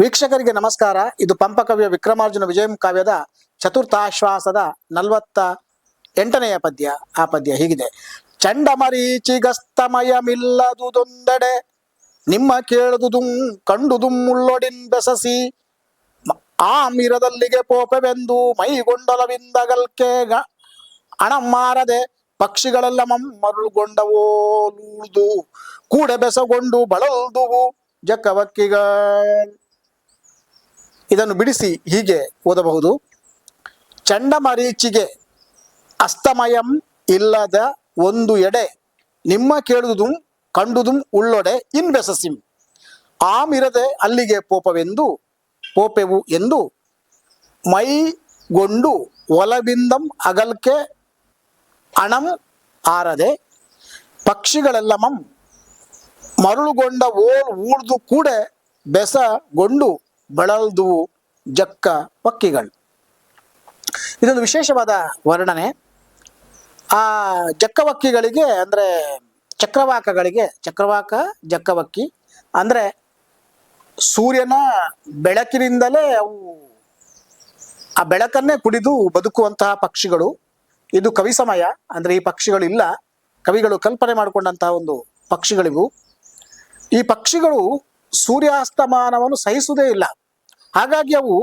ವೀಕ್ಷಕರಿಗೆ ನಮಸ್ಕಾರ. ಇದು ಪಂಪಕವಿಯ ವಿಕ್ರಮಾರ್ಜುನ ವಿಜಯಂ ಕಾವ್ಯದ ಚತುರ್ಥಾಶ್ವಾಸದ ನಲವತ್ತ ಎಂಟನೆಯ ಪದ್ಯ. ಆ ಪದ್ಯ ಹೀಗಿದೆ. ಚಂಡಮರೀಚಿಗಸ್ತಮಯಮಿಲ್ಲದುದೊಂದೆಡೆ ನಿಮ್ಮ ಕೇಳುದುದುಂ, ಕಂಡುದುಂ ಮುಳ್ಳೊಡಿನ್ ಬೆಸಸಿ. ಆ ಮಿರದಲ್ಲಿಗೆ ಪೋಪವೆಂದು ಮೈಗೊಂಡಲವಿಂದಗಲ್ಕೆ ಹಣ ಮಾರದೆ ಪಕ್ಷಿಗಳೆಲ್ಲ ಕೂಡ ಕೂಡೆ ಬೆಸಗೊಂಡು ಬಳಲ್ದುವು ಜಕ್ಕವಕ್ಕಿಗಳು ಇದನ್ನು ಬಿಡಿಸಿ ಹೀಗೆ ಓದಬಹುದು. ಚಂಡಮರೀಚಿಗೆ ಅಸ್ತಮಯಂ ಇಲ್ಲದ ಒಂದು ಎಡೆ ನಿಮ್ಮ ಕೇಳುದುಂ ಕಂಡುದುಂ ಉಳ್ಳೊಡೆ ಇನ್ ಬೆಸಸಿಂ. ಆಮಿರದೆ ಅಲ್ಲಿಗೆ ಪೋಪವೆಂದು, ಪೋಪೆವು ಎಂದು ಮೈಗೊಂಡು ಒಲಬಿಂದಂ ಅಗಲ್ಕೆ ಅಣಂ ಆರದೆ ಪಕ್ಷಿಗಳೆಲ್ಲಮಂ ಮರುಳುಗೊಂಡ ಓಲ್ ಊಡ್ದು ಕೂಡ ಬೆಸಗೊಂಡು ಬಳಲ್ದುವು ಜಕ್ಕ ಪಕ್ಕಿಗಳು. ಇದೊಂದು ವಿಶೇಷವಾದ ವರ್ಣನೆ. ಆ ಜಕ್ಕವಕ್ಕಿಗಳಿಗೆ ಅಂದರೆ ಚಕ್ರವಾಕಗಳಿಗೆ, ಚಕ್ರವಾಕ ಜಕ್ಕವಕ್ಕಿ ಅಂದರೆ ಸೂರ್ಯನ ಬೆಳಕಿನಿಂದಲೇ ಅವು ಆ ಬೆಳಕನ್ನೇ ಕುಡಿದು ಬದುಕುವಂತಹ ಪಕ್ಷಿಗಳು. ಇದು ಕವಿ ಸಮಯ, ಅಂದರೆ ಈ ಪಕ್ಷಿಗಳು ಇಲ್ಲ ಕವಿಗಳು ಕಲ್ಪನೆ ಮಾಡಿಕೊಂಡಂತಹ ಒಂದು ಪಕ್ಷಿಗಳಿಗೂ ಈ ಪಕ್ಷಿಗಳು ಸೂರ್ಯಾಸ್ತಮಾನವನ್ನು ಸಹಿಸುವುದೇ ಇಲ್ಲ. ಹಾಗಾಗಿ ಅವು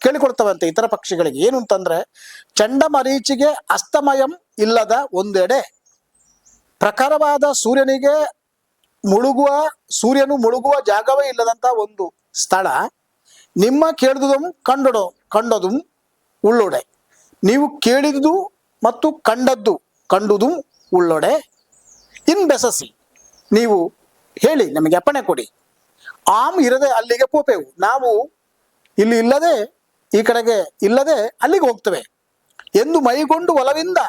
ಕೇಳಿಕೊಡ್ತವಂತೆ ಇತರ ಪಕ್ಷಿಗಳಿಗೆ. ಏನು ಅಂತಂದ್ರೆ ಚಂಡಮರೀಚಿಗೆ ಅಸ್ತಮಯಂ ಇಲ್ಲದ ಒಂದೆಡೆ ಪ್ರಖರವಾದ ಸೂರ್ಯನಿಗೆ ಮುಳುಗುವ, ಸೂರ್ಯನು ಮುಳುಗುವ ಜಾಗವೇ ಇಲ್ಲದಂತ ಒಂದು ಸ್ಥಳ. ನಿಮ್ಮ ಕೇಳಿದುದಂ ಕಂಡೊಡು, ಕಂಡದು ಉಳ್ಳೊಡೆ. ನೀವು ಕೇಳಿದ್ದು ಮತ್ತು ಕಂಡದ್ದು, ಕಂಡುದು ಉಳ್ಳೊಡೆ. ಇನ್ ಬೆಸಸಿ, ನೀವು ಹೇಳಿ, ನಮಗೆ ಅಪ್ಪಣೆ ಕೊಡಿ. ಆಮ್ ಇರದೆ ಅಲ್ಲಿಗೆ ಪೋಪೆವು. ನಾವು ಇಲ್ಲಿ ಇಲ್ಲದೆ, ಈ ಕಡೆಗೆ ಇಲ್ಲದೆ ಅಲ್ಲಿಗೆ ಹೋಗ್ತವೆ. ಎಂದು ಮೈಗೊಂಡು ಒಲವಿಂದ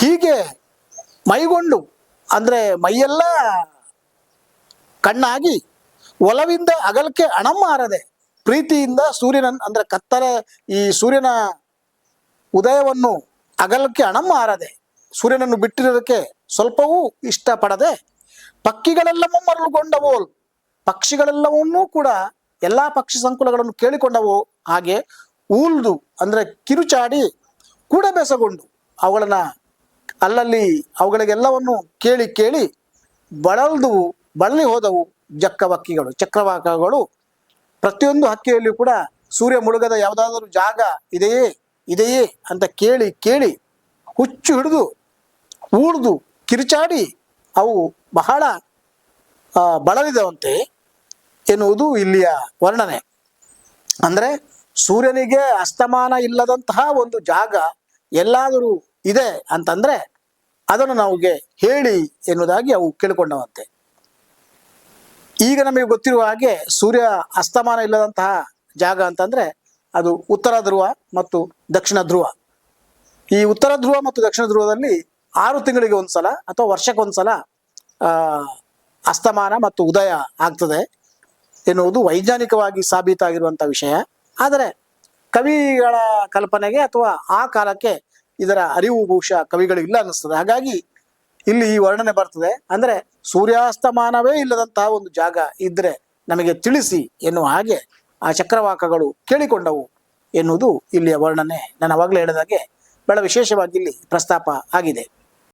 ಹೀಗೆ ಮೈಗೊಂಡು, ಅಂದ್ರೆ ಮೈಯೆಲ್ಲ ಕಣ್ಣಾಗಿ ಒಲವಿಂದ ಅಗಲಕ್ಕೆ ಅಣಮಾರದೆ ಪ್ರೀತಿಯಿಂದ ಸೂರ್ಯನ, ಅಂದ್ರೆ ಕತ್ತರ ಈ ಸೂರ್ಯನ ಉದಯವನ್ನು ಅಗಲಕ್ಕೆ ಅಣಮಾರದೆ ಸೂರ್ಯನನ್ನು ಬಿಟ್ಟಿರೋದಕ್ಕೆ ಸ್ವಲ್ಪವೂ ಇಷ್ಟಪಡದೆ, ಪಕ್ಕಿಗಳೆಲ್ಲ ಮರುಳುಗೊಂಡವೋಲ್ ಪಕ್ಷಿಗಳೆಲ್ಲವನ್ನೂ ಕೂಡ ಎಲ್ಲಾ ಪಕ್ಷಿ ಸಂಕುಲಗಳನ್ನು ಕೇಳಿಕೊಂಡವು. ಹಾಗೆ ಊಲ್ದು ಅಂದ್ರೆ ಕಿರುಚಾಡಿ ಕೂಡ ಬೆಸಗೊಂಡು ಅವುಗಳನ್ನ ಅಲ್ಲಲ್ಲಿ ಅವುಗಳಿಗೆಲ್ಲವನ್ನು ಕೇಳಿ ಕೇಳಿ ಬಳಲ್ದುವು ಬಳಲಿ ಹೋದವು ಜಕ್ಕವಕ್ಕಿಗಳು ಚಕ್ರವಾಕಗಳು ಪ್ರತಿಯೊಂದು ಹಕ್ಕಿಯಲ್ಲಿಯೂ ಕೂಡ ಸೂರ್ಯ ಮುಳುಗದ ಯಾವುದಾದರೂ ಜಾಗ ಇದೆಯೇ ಇದೆಯೇ ಅಂತ ಕೇಳಿ ಕೇಳಿ ಹುಚ್ಚು ಹಿಡಿದು ಊಡ್ದು ಕಿರುಚಾಡಿ ಅವು ಬಹಳ ಬಳಲಿದವಂತೆ. ಎನ್ನುವುದು ಇಲ್ಲಿಯ ವರ್ಣನೆ. ಅಂದ್ರೆ ಸೂರ್ಯನಿಗೆ ಅಸ್ತಮಾನ ಇಲ್ಲದಂತಹ ಒಂದು ಜಾಗ ಎಲ್ಲಾದರೂ ಇದೆ ಅಂತಂದ್ರೆ ಅದನ್ನು ನಮಗೆ ಹೇಳಿ ಎನ್ನುವುದಾಗಿ ಅವು ಕೇಳಿಕೊಂಡವಂತೆ. ಈಗ ನಮಗೆ ಗೊತ್ತಿರುವ ಹಾಗೆ ಸೂರ್ಯ ಅಸ್ತಮಾನ ಇಲ್ಲದಂತಹ ಜಾಗ ಅಂತಂದ್ರೆ ಅದು ಉತ್ತರ ಧ್ರುವ ಮತ್ತು ದಕ್ಷಿಣ ಧ್ರುವ. ಈ ಉತ್ತರ ಧ್ರುವ ಮತ್ತು ದಕ್ಷಿಣ ಧ್ರುವದಲ್ಲಿ ಆರು ತಿಂಗಳಿಗೆ ಒಂದ್ಸಲ ಅಥವಾ ವರ್ಷಕ್ಕೊಂದ್ಸಲ ಅಸ್ತಮಾನ ಮತ್ತು ಉದಯ ಆಗ್ತದೆ. ಎನ್ನುವುದು ವೈಜ್ಞಾನಿಕವಾಗಿ ಸಾಬೀತಾಗಿರುವಂಥ ವಿಷಯ. ಆದರೆ ಕವಿಗಳ ಕಲ್ಪನೆಗೆ ಅಥವಾ ಆ ಕಾಲಕ್ಕೆ ಇದರ ಅರಿವು ಬಹುಶಃ ಕವಿಗಳಿಲ್ಲ ಅನ್ನಿಸ್ತದೆ. ಹಾಗಾಗಿ ಇಲ್ಲಿ ಈ ವರ್ಣನೆ ಬರ್ತದೆ. ಅಂದ್ರೆ ಸೂರ್ಯಾಸ್ತಮಾನವೇ ಇಲ್ಲದಂತಹ ಒಂದು ಜಾಗ ಇದ್ರೆ ನಮಗೆ ತಿಳಿಸಿ ಎನ್ನುವ ಹಾಗೆ ಆ ಚಕ್ರವಾಕಗಳು ಕೇಳಿಕೊಂಡವು ಎನ್ನುವುದು ಇಲ್ಲಿಯ ವರ್ಣನೆ. ನಾನು ಅವಾಗಲೇ ಹೇಳಿದಾಗೆ ಬಹಳ ವಿಶೇಷವಾಗಿ ಇಲ್ಲಿ ಪ್ರಸ್ತಾಪ ಆಗಿದೆ.